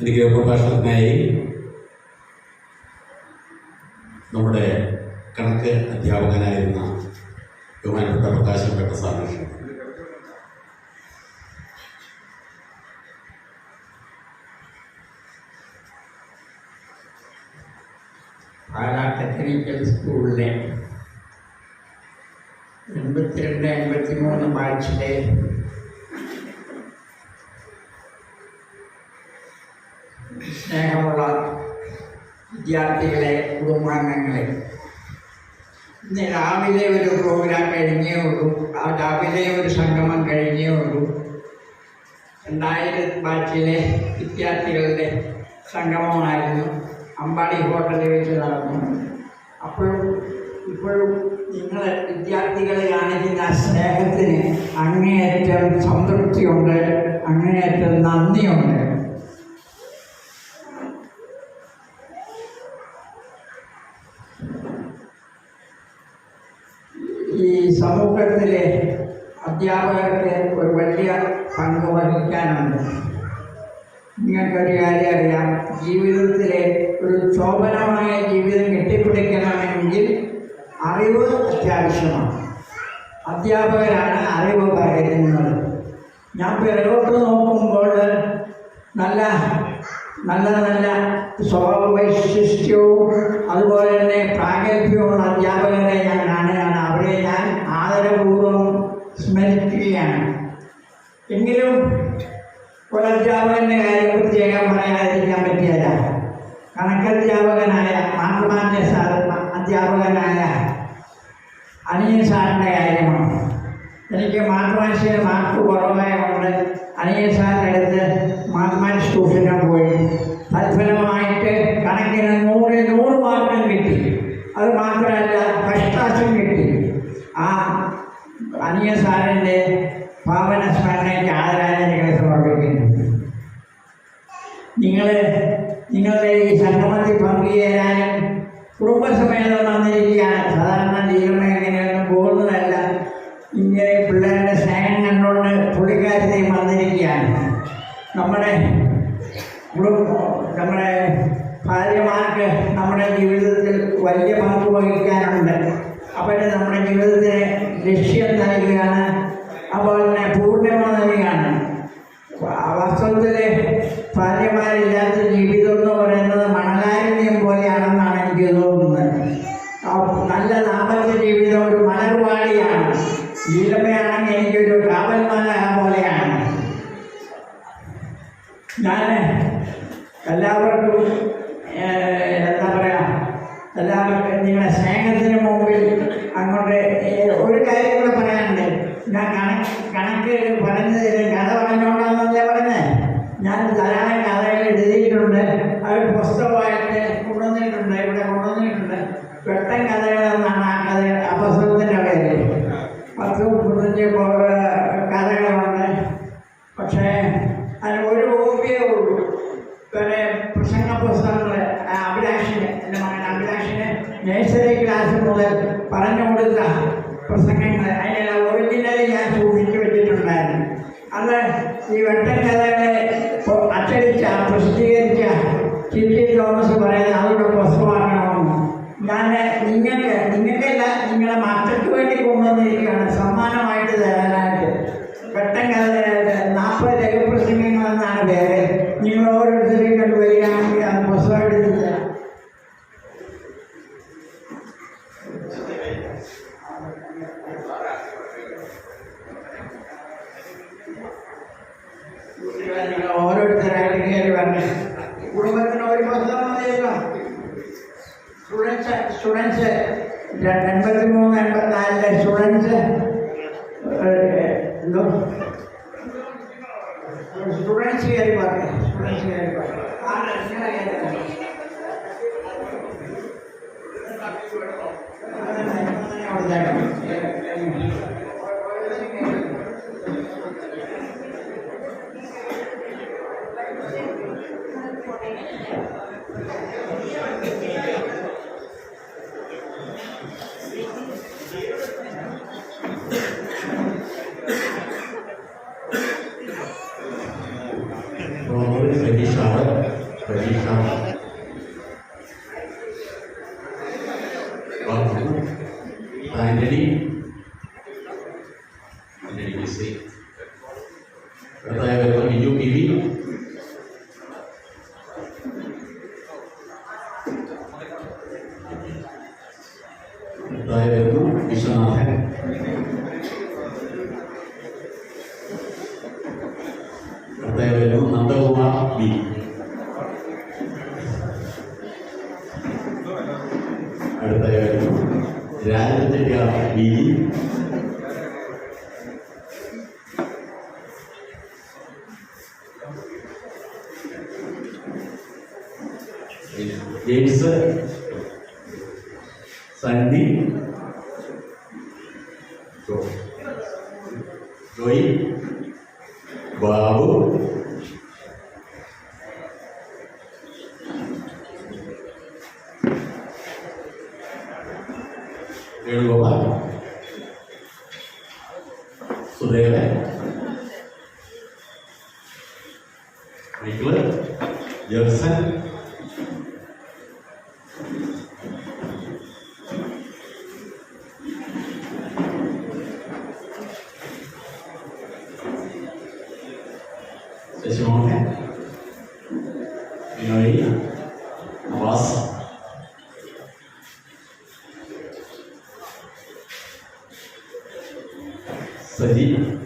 എനിക്ക് പ്രഭാഷണത്തിനായി നമ്മുടെ കണക്ക് അധ്യാപകനായിരുന്ന ബഹുമാനപ്പെട്ട പ്രകാശം പെട്ട സാറിനെ. പാലാ ടെക്നിക്കൽ സ്കൂളിലെ എൺപത്തിരണ്ട് എൺപത്തി മൂന്ന് ബാച്ചിലെ വിദ്യാർത്ഥികളെ കുടുംബാംഗങ്ങളെ. ഇന്ന് രാവിലെ ഒരു പ്രോഗ്രാം കഴിഞ്ഞേ ഉള്ളൂ. ആ രാവിലെ ഒരു സംഗമം കഴിഞ്ഞേ ഉള്ളൂ. രണ്ടായിരം ബാച്ചിലെ വിദ്യാർത്ഥികളുടെ സംഗമമായിരുന്നു. അമ്പാടി ഹോട്ടലിൽ വെച്ച് നടന്നു. അപ്പോഴും ഇപ്പോഴും നിങ്ങൾ വിദ്യാർത്ഥികളെ കാണിക്കുന്ന സ്നേഹത്തിന് അങ്ങേയറ്റം സംതൃപ്തിയുണ്ട് അങ്ങേയറ്റം നന്ദിയുണ്ട് ഈ സമൂഹത്തിലെ അധ്യാപകർക്ക് ഒരു വലിയ പങ്ക് വഹിക്കാനുണ്ട്. നിങ്ങൾക്കൊരു കാര്യം അറിയാം. ജീവിതത്തിലെ ഒരു ശോഭനമായ ജീവിതം കെട്ടിപ്പിടിക്കണമെങ്കിൽ അറിവ് അത്യാവശ്യമാണ്. അധ്യാപകരാണ് അറിവ് പകരുന്നത് ഞാൻ പിറകോട്ട് നോക്കുമ്പോൾ നല്ല നല്ല നല്ല സ്വഭാവ വൈശിഷ്ട്യവും അതുപോലെ തന്നെ പ്രാഗൽഭ്യവുമുള്ള അധ്യാപകരെ ഞാൻ കാണുകയാണ്. അവരെ ഞാൻ ആദരപൂർവം സ്മരിക്കുകയാണ്. എങ്കിലും ഒരധ്യാപകന്റെ കാര്യം പ്രത്യേകം പറയാതിരിക്കാൻ പറ്റിയല്ല. കണക്കധ്യാപകനായ മാർമാന്യ സാർ അധ്യാപകനായ അനിയൻ സാറിന്റെ കാര്യമാണ്. എനിക്ക് മാതൃഭാഷയിൽ മാർക്ക് കുറവായതുകൊണ്ട് അനിയൻ സാറിന്റെ അടുത്ത് മാത്തമാറ്റിക്സ് ട്യൂഷന് പോയി. തൽഫലമായിട്ട് കണക്കിന് നൂറ് നൂറ് മാർക്കും കിട്ടി. അത് മാത്രമല്ല ഫസ്റ്റ് കിട്ടി. ആ അനിയ സാറിന്റെ പാവന സ്മരണയ്ക്ക് ആദരാഞ്ജലികളെ സമർപ്പിക്കുന്നു. നിങ്ങൾ നിങ്ങളുടെ ഈ സംഗമത്തിൽ പങ്കുചേരാനും കുടുംബസമേതം വന്നിരിക്കുകയാണ് കണ്ടുകൊണ്ട് പുള്ളിക്കാരത്തെയും വന്നിരിക്കുകയാണ് നമ്മുടെ നമ്മുടെ ഭാര്യമാർക്ക് നമ്മുടെ ജീവിതത്തിൽ വലിയ പങ്ക് വഹിക്കാനുണ്ട്. അവർ നമ്മുടെ ജീവിതത്തിന് ലക്ഷ്യം നൽകുകയാണ്. അതുപോലെ ഞാൻ എല്ലാവർക്കും എന്താ പറയാ എല്ലാവർക്കും നിങ്ങളുടെ സ്നേഹത്തിന് മുമ്പിൽ അങ്ങോട്ട് ഒരു കാര്യം കൂടെ പറയാനുണ്ട്. ഞാൻ കണക്ക് കണക്ക് പറഞ്ഞു തരും കഥ പറഞ്ഞോണ്ടാന്നല്ലേ പറഞ്ഞേ? ഞാൻ ധാരാളം കഥകൾ എഴുതിയിട്ടുണ്ട്. അത് പുസ്തകമായിട്ട് കൊണ്ടുവന്നിട്ടുണ്ട് ഇവിടെ കൊണ്ടുവന്നിട്ടുണ്ട്. പെട്ടെന്ന് കഥകൾ എന്നാണ് ആ കഥ ആ പുസ്തകത്തിന്റെ പേര്. പത്ത് മുപ്പത്തഞ്ച് കഥകളുണ്ട്. പക്ഷേ അതിന് ഒരു കോപ്പിയേ ഉള്ളൂ പിന്നെ പ്രസംഗ പുസ്തകങ്ങൾ അഭിലാഷിന് എന്റെ മകൻ അഭിലാഷിന് നഴ്സറി ക്ലാസ് മുതൽ പറഞ്ഞു കൊടുത്ത പ്രസംഗങ്ങൾ അതിനെല്ലാം ഒറിജിനൽ ഞാൻ സൂക്ഷിച്ചു വെച്ചിട്ടുണ്ടായിരുന്നു. അത് ഈ വെട്ടൻ കഥകളെ പൊ- അച്ചടിച്ച പ്രസിദ്ധീകരിച്ച ടി ടി തോമസ് പറയുന്ന അവരുടെ പുസ്തകമാക്കണമെന്ന് ഞാൻ നിങ്ങൾക്ക് നിങ്ങൾക്കല്ല നിങ്ങളെ മക്കൾക്ക് വേണ്ടി കൊണ്ടുവന്നിരിക്കുകയാണ്. സമ്മാനമായിട്ട് തരാനായിട്ട് കുടുംബത്തിന് ഒരു പുസ്തകം മതിയല്ലോ സ്റ്റുഡൻസ് സ്റ്റുഡൻസ് എൺപത്തി മൂന്ന് എൺപത്തിനാലിലെ സ്റ്റുഡൻസ് എന്തോ സ്റ്റുഡൻസ് കയറി പറഞ്ഞു സ്റ്റുഡൻസ് കയറി പറഞ്ഞു ആ प्राइमरी से करता है वेलकम यू पीवी करता है वेलकम विश्वनाथ है करता है वेलकम नंदा कुमार बी करता है Rajachettiyar B James Sunny Jo Joy Babu ఏడవ సుదేవే నిక్లర్ జర్సన్ Deixa eu ver. Seria?